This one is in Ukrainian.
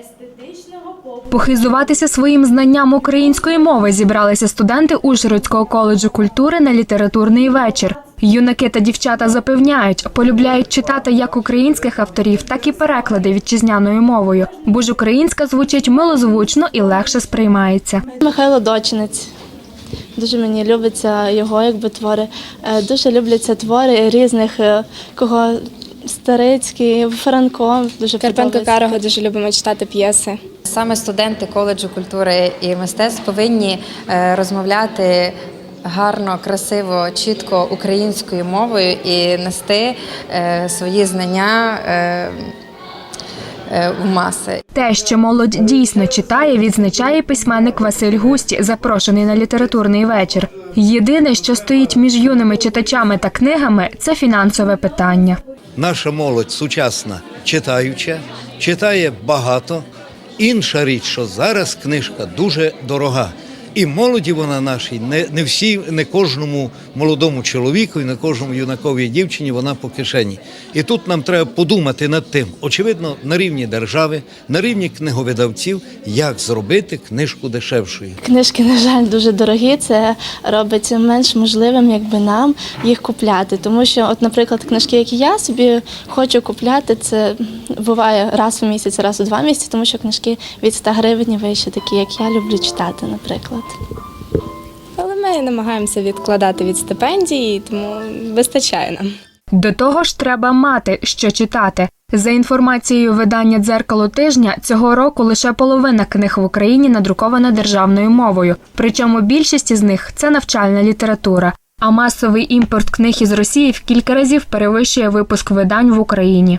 естетичного. Похизуватися своїм знанням української мови зібралися студенти Ужгородського коледжу культури на літературний вечір. Юнаки та дівчата запевняють, полюбляють читати як українських авторів, так і переклади вітчизняною мовою, бо ж українська звучить милозвучно і легше сприймається. Михайло Дочинець. Дуже мені любиться його якби твори. Е, Дуже любляться твори різних е, кого Старицький, Франко. Дуже Карпенко. Карого дуже любимо читати п'єси. Саме студенти коледжу культури і мистецтв повинні е, розмовляти гарно, красиво, чітко українською мовою і нести е, свої знання е, в маси. Те, що молодь дійсно читає, відзначає письменник Василь Густі, запрошений на літературний вечір. Єдине, що стоїть між юними читачами та книгами, це фінансове питання. Наша молодь сучасна, читаюча, читає багато. Інша річ, що зараз книжка дуже дорога. І молоді вона нашій, не, не всі, не кожному молодому чоловіку і не кожному юнаковій дівчині вона по кишені. І тут нам треба подумати над тим, очевидно, на рівні держави, на рівні книговидавців, як зробити книжку дешевшою. Книжки, на жаль, дуже дорогі. Це робить менш можливим, якби нам їх купляти. Тому що, от, наприклад, книжки, які я собі хочу купляти, це буває раз у місяць, раз у два місяці, тому що книжки від 100 гривень вище, такі, як я люблю читати, наприклад. Але ми намагаємося відкладати від стипендії, тому вистачає нам. До того ж, треба мати, що читати. За інформацією видання дзеркало тижня, цього року лише половина книг в Україні надрукована державною мовою. Причому більшість із них це навчальна література. А масовий імпорт книг із Росії в кілька разів перевищує випуск видань в Україні.